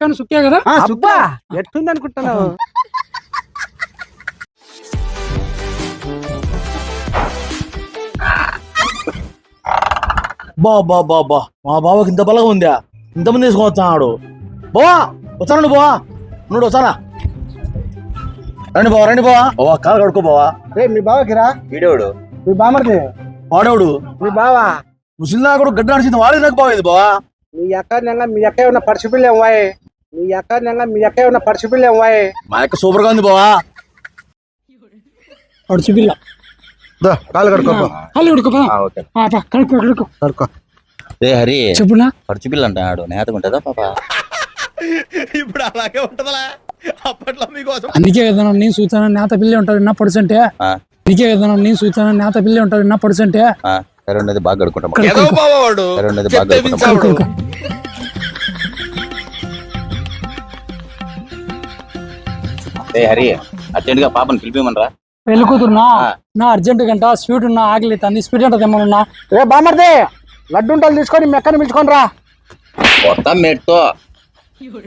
కానీ సుక్కే కదా? సుబ్బా ఎట్టుంది అనుకుంటున్నావు బా బా బా బా. మా బావకి ఇంత బలంగా ఉందా? ఇంతమంది తీసుకొని వచ్చాడు బావా వచ్చానండి బావా? నువ్వు వచ్చానా? రండి బావా రండి బావా. బావా కాలు కడుకో బావా. రే మీ బావకిరా వీడేవాడు మీ బామర్ది. వాడేవాడు మీ బావా. ముసలినా కూడా గడ్డ నడిచింది వాడే నాకు బావ ఇది బావా. మీ అక్క మీ అక్క ఏమన్నా పరుసు పిల్ల వాయ్ మీ అక్క మీ అక్క ఏమన్నా పరుసు పిల్ల వాయ్ మా యొక్క సూపర్గా ఉంది బావా. వాడు చూపిల్ల కాలు కడుకో పా, కడుక్కో కడుక్కో కడుకో రే హరి చెప్పునా? ఖర్చు బిల్లు అంటాడు నేతకుంటుందా పాప? ఇప్పుడు అలాగే ఉంటదలా. అప్పట్లో మీకోసం. అందుకే కదా నేను సూచన నేత పిల్లి ఉంటుంది నా పర్సెంటే ఆ, అందుకే కదా నేను సూచన నేత పిల్లి ఉంటుంది నా పర్సెంటే ఆ, సరే ఉండేది బాగా కడుకుంటాం రే హరి అర్జెంట్గా పాపని పిలిపిమనరా పెళ్ళి కూతురునా? నా అర్జెంట్ గంట స్వీట్ ఉన్నా ఆకలి తంది స్వీట్ అంటే తెమ్మనున్నా రే బామర్ది లడ్డు ఉంటలు తీసుకొని మీ అక్కని పిలుచుకొని రా. కొత్త మేట్తో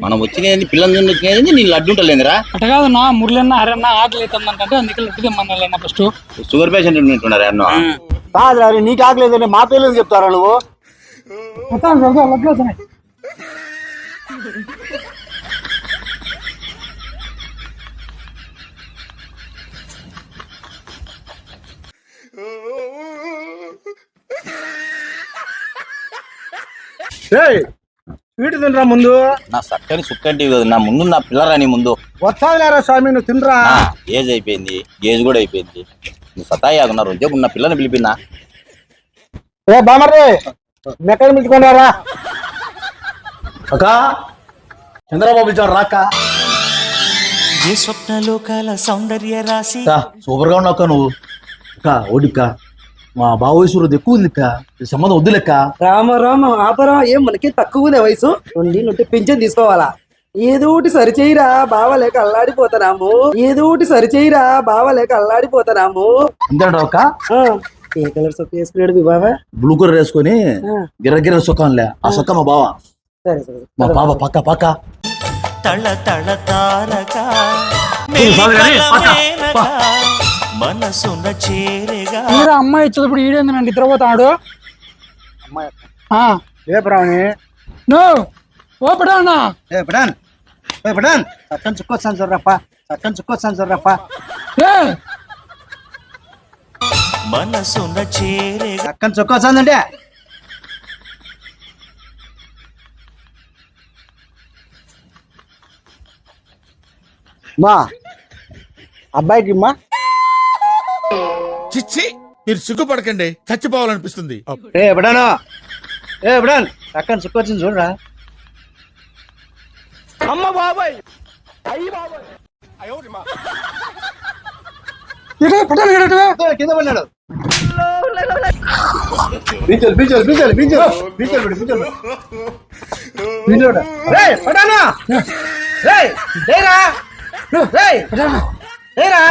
మనం వచ్చినది పిల్లలు వచ్చినది నీ లడ్డు ఉంటలేదురా అట్ట కాదన్నా మురళన్న హరన్న ఆకలి అవుతుందంటే అందుకే లడ్డు తెమ్మన్నా ఫస్ట్ షుగర్ పేషెంట్ ఉంటున్నారు అన్నో? కాదు రా నీకు ఆకలేదని మా పేర్లు చెప్తారా నువ్వు? లడ్డు స్వీట్ తినరా ముందు? నా చక్కని సుక్కంటి నా ముందు నా పిల్లరా నీ ముందు. వచ్చాదిలేరా స్వామి నువ్వు తినరా? నా ఏజ్ అయిపోయింది ఏజ్ కూడా అయిపోయింది. నువ్వు సతాయి ఆగున్నారు చెప్పు నా పిల్లని పిలిపినా. రే బామర్ది మీ అక్కని పిలుచుకొని రా అక్క చంద్రబాబు ఇచ్చాడు రాక్క. ఏ స్వప్నలోకాల సౌందర్య రాశి? సూపర్గా ఉన్నావు నువ్వు. అక్క ఓడిక్క. మా బావ వయసు ఎక్కువ ఉంది సంబంధం వద్దు లెక్క రామ రామ ఆపరా. ఏం మనకి తక్కువనే వయసు? ఉండి నుండి పింఛన్ తీసుకోవాలా? ఏదో ఒకటి సరిచేయిరా బావలేక అల్లాడిపోతున్నాము ఏదో ఒకటి సరిచేయిరా బావలేక అల్లాడిపోతున్నాము అంతేంటావు అక్క? ఆ, ఏ కలర్ సొక్క వేసుకున్నాడు మీ బావ? బ్లూ కలర్ వేసుకొని గిర్ర సొక్కంలే. ఆ సొక్క మా బావ. సరే సరే మా బావ పక్క పక్క. తళ తళ తారక. మనసున చేరగా. మీరు అమ్మాయి ఇచ్చేటప్పుడు ఈడేంది నన్ను నిద్రపోతాడు ఆ, ఏ ప్రాణి నో. ఓ పడానా? ఏ పడాన్? ఏ పడాన్? చక్కని చుక్కొచ్చాను చూడరప్ప చక్కని చుక్కొచ్చాను చూడరప్ప ఏ. మనసున చేరగా. చక్కని చుక్కొచ్చానంటే? మా. అబ్బాయికి మా. చిచ్చి మీరు సిగ్గుపడకండి చచ్చిపోవాలనిపిస్తుంది. ఏ ఏ పడాన్ చక్కని చుక్కొచ్చింది చూడరా. ఇటు పడాను ఇటు కింద పడినాడు. బీచల్ బీచల్ బీచల్ బీచల్ బీచల్ బిడు బీచల్ బీచల్ రే పడానా రే లేరా? రే పడానా లేరా?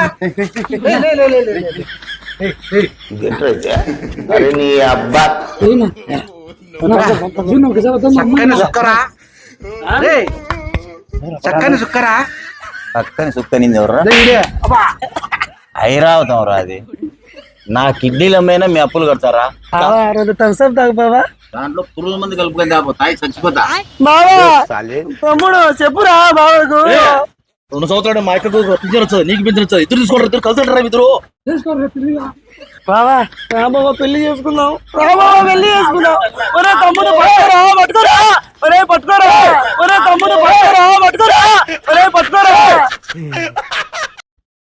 లే లే లే లే. అరే నీ అబ్బా. చక్కని సుక్కరా. రే చక్కని సుక్కరా. చక్కని సుక్కనింది ఎవరా లే ఇదే. అబ్బా. ఐరావతం రా అది. నా కిడ్నీల మీద మీ అప్పులు కడతారా? రెండు థమ్స్అప్ తాగు బావా. దాంట్లో పురుగుల మంది కలుపుకొని చచ్చిపోతా. బావా తమ్ముడు చెప్పురా బావకు. రెండు సంవత్సరాలు మా ఎక్కడికి పింఛన్ వచ్చదు నీకు పింఛన్ వచ్చదు. ఇద్దరు తీసుకోండి ఇద్దరు కలిసి ఇద్దరు. బావా రాబాబా పెళ్ళి చేసుకుందాం. రాబాబా పెళ్ళి చేసుకుందాం. ఒరే తమ్ముడు పట్టుకోరా పట్టుకోరా. ఒరే పట్టుకోరా ఒరే తమ్ముడు పట్టుకోరా పట్టుకోరా. ఒరే పట్టుకోరా.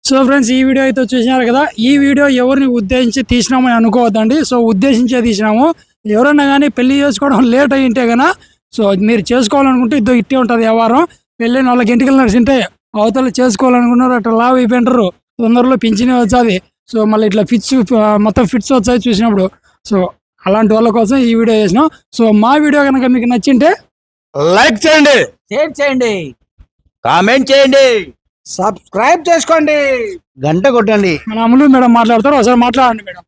సో ఫ్రెండ్స్ ఈ వీడియో అయితే చూసినారు కదా? ఈ వీడియో ఎవరిని ఉద్దేశించి తీసినామని అనుకోవద్దండి. సో ఉద్దేశించే తీసినాము. ఎవరైనా కానీ పెళ్ళి చేసుకోవడం లేట్ అయి ఉంటే గనా సో మీరు చేసుకోవాలనుకుంటే ఇద్దరు ఇట్టే ఉంటుంది వ్యవహారం. పెళ్ళి నాలుగు ఇంటికి నడిచింటే అవతల చేసుకోవాలనుకున్నారు అట్లా లావ్ అయిపోయింటారు తొందరలో పింఛనే వచ్చాది. సో మళ్ళీ ఇట్లా ఫిట్స్ మొత్తం ఫిట్స్ వచ్చాయి చూసినప్పుడు. సో అలాంటి వాళ్ళ కోసం ఈ వీడియో చేసినాం. సో మా వీడియో కనుక మీకు నచ్చింటే లైక్ చేయండి. షేర్ చేయండి. కామెంట్ చేయండి. సబ్స్క్రైబ్ చేసుకోండి. గంట కొట్టండి. మన అమలు మేడం మాట్లాడతారు. ఒకసారి మాట్లాడండి మేడం.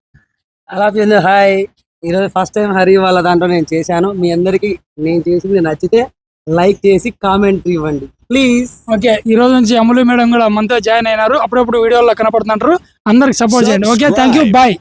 అలా హాయ్. ఈరోజు ఫస్ట్ టైం హరి వాళ్ళ దాంట్లో నేను చేశాను. మీ అందరికి నేను చేసింది నచ్చితే లైక్ చేసి కామెంట్ ఇవ్వండి. ప్లీజ్ ఓకే ఈ రోజు నుంచి అమలు మేడం కూడా మనతో జాయిన్ అయినారు. అప్పుడప్పుడు వీడియోలో కనపడుతుంటారు. అందరికి సపోర్ట్ చేయండి. Okay thank you bye